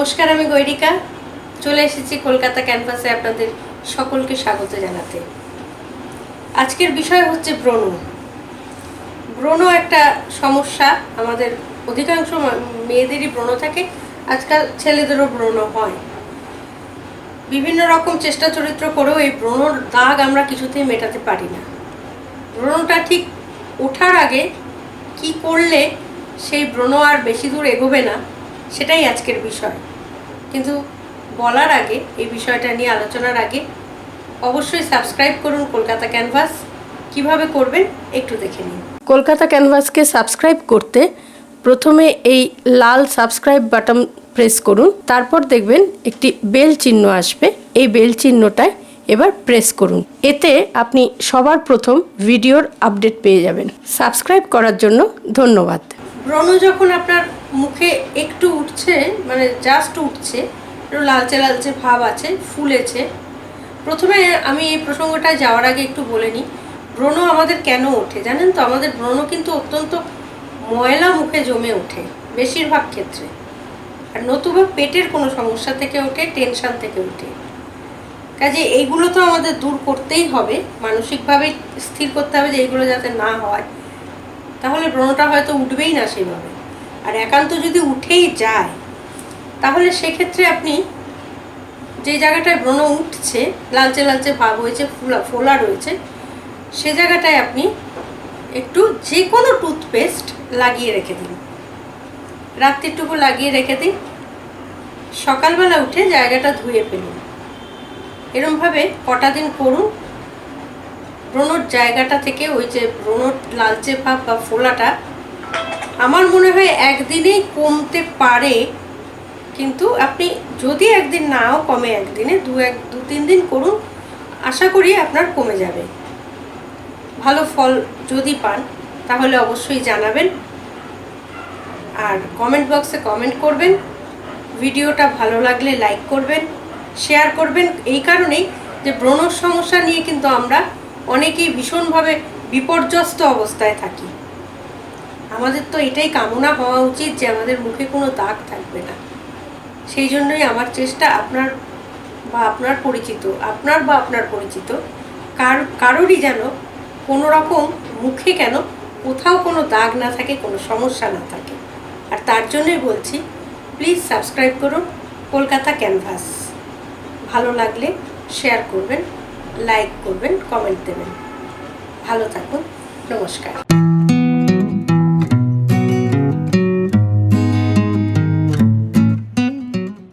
নমস্কার, আমি গৈরিকা। চলে এসেছি কলকাতা ক্যানভাসে আপনাদের সকলকে স্বাগত জানাতে। আজকের বিষয় হচ্ছে ব্রণ। ব্রণ একটা সমস্যা, আমাদের অধিকাংশ মেয়েদেরই ব্রণ থাকে, আজকাল ছেলেদেরও ব্রণ হয়। বিভিন্ন রকম চেষ্টা চরিত্র করেও এই ব্রণর দাগ আমরা কিছুতেই মেটাতে পারি না। ব্রণটা ঠিক ওঠার আগে কি করলে সেই ব্রণ আর বেশি দূর এগোবে না সেটাই আজকের বিষয়। কিন্তু বলার আগে, এই বিষয়টা নিয়ে আলোচনার আগে অবশ্যই সাবস্ক্রাইব করুন কলকাতা ক্যানভাস কীভাবে করবেন, একটু দেখে নিন। কলকাতা ক্যানভাসকে সাবস্ক্রাইব করতে প্রথমে এই লাল সাবস্ক্রাইব বাটন প্রেস করুন। তারপর দেখবেন একটি বেল চিহ্ন আসবে। এই বেল চিহ্নটায় এবার প্রেস করুন। এতে আপনি সবার প্রথম ভিডিওর আপডেট পেয়ে যাবেন। সাবস্ক্রাইব করার জন্য ধন্যবাদ। ব্রণ যখন আপনার মুখে একটু উঠছে মানে জাস্ট উঠছে, একটু লালচে লালচে ভাব আছে, ফুলেছে, প্রথমে আমি এই প্রসঙ্গটায় যাওয়ার আগে একটু বলে নিই, ব্রণ আমাদের কেন ওঠে জানেন তো? আমাদের ব্রণ কিন্তু অত্যন্ত ময়লা মুখে জমে ওঠে, বেশিরভাগ ক্ষেত্রে। আর নতুবা পেটের কোনো সমস্যা থেকে ওঠে টেনশন থেকে ওঠে। কাজে এইগুলো তো আমাদের দূর করতেই হবে, মানসিকভাবে স্থির করতে হবে যে এইগুলো যাতে না হয়। তাহলে ব্রণটা হয়তো উঠবেই না সেভাবে। আর একান্ত যদি উঠেই যায়, তাহলে সেক্ষেত্রে আপনি যে জায়গাটায় ব্রণ উঠছে, লালচে লালচে ভাব হয়েছে, ফুলা, ফোলা রয়েছে, সে জায়গাটায় আপনি একটু যে কোনো টুথপেস্ট লাগিয়ে রেখে দিন। রাত্রিটুকু লাগিয়ে রেখে দিন। সকালবেলা উঠে জায়গাটা ধুয়ে ফেলুন। এরমভাবে কটা দিন করুন। ব্রণর জায়গাটা থেকে ওই যে ব্রণর লালচে ভাব বা ফোলাটা আমার মনে হয় একদিনেই কমতে পারে। কিন্তু আপনি যদি একদিন নাও কমে একদিনে, দু এক, দু তিন দিন করুন, আশা করি আপনার কমে যাবে। ভালো ফল যদি পান, তাহলে অবশ্যই জানাবেন। আর কমেন্ট বক্সে কমেন্ট করবেন। ভিডিওটা ভালো লাগলে লাইক করবেন শেয়ার করবেন। এই কারণেই যে ব্রণর সমস্যা নিয়ে কিন্তু আমরা অনেকেই ভীষণভাবে বিপর্যস্ত অবস্থায় থাকি। আমাদের তো এটাই কামনা হওয়া উচিত যে আমাদের মুখে কোনো দাগ থাকবে না। সেই জন্যই আমার চেষ্টা আপনার বা আপনার পরিচিত, আপনার বা আপনার পরিচিত, কার, কারোরই যেন কোনো রকম মুখে কেন কোথাও কোনো দাগ না থাকে, কোনো সমস্যা না থাকে। আর তার জন্যই বলছি প্লিজ সাবস্ক্রাইব করুন কলকাতা ক্যানভাস ভালো লাগলে শেয়ার করবেন। লাইক করবেন কমেন্ট দেবেন। ভালো থাকুন নমস্কার।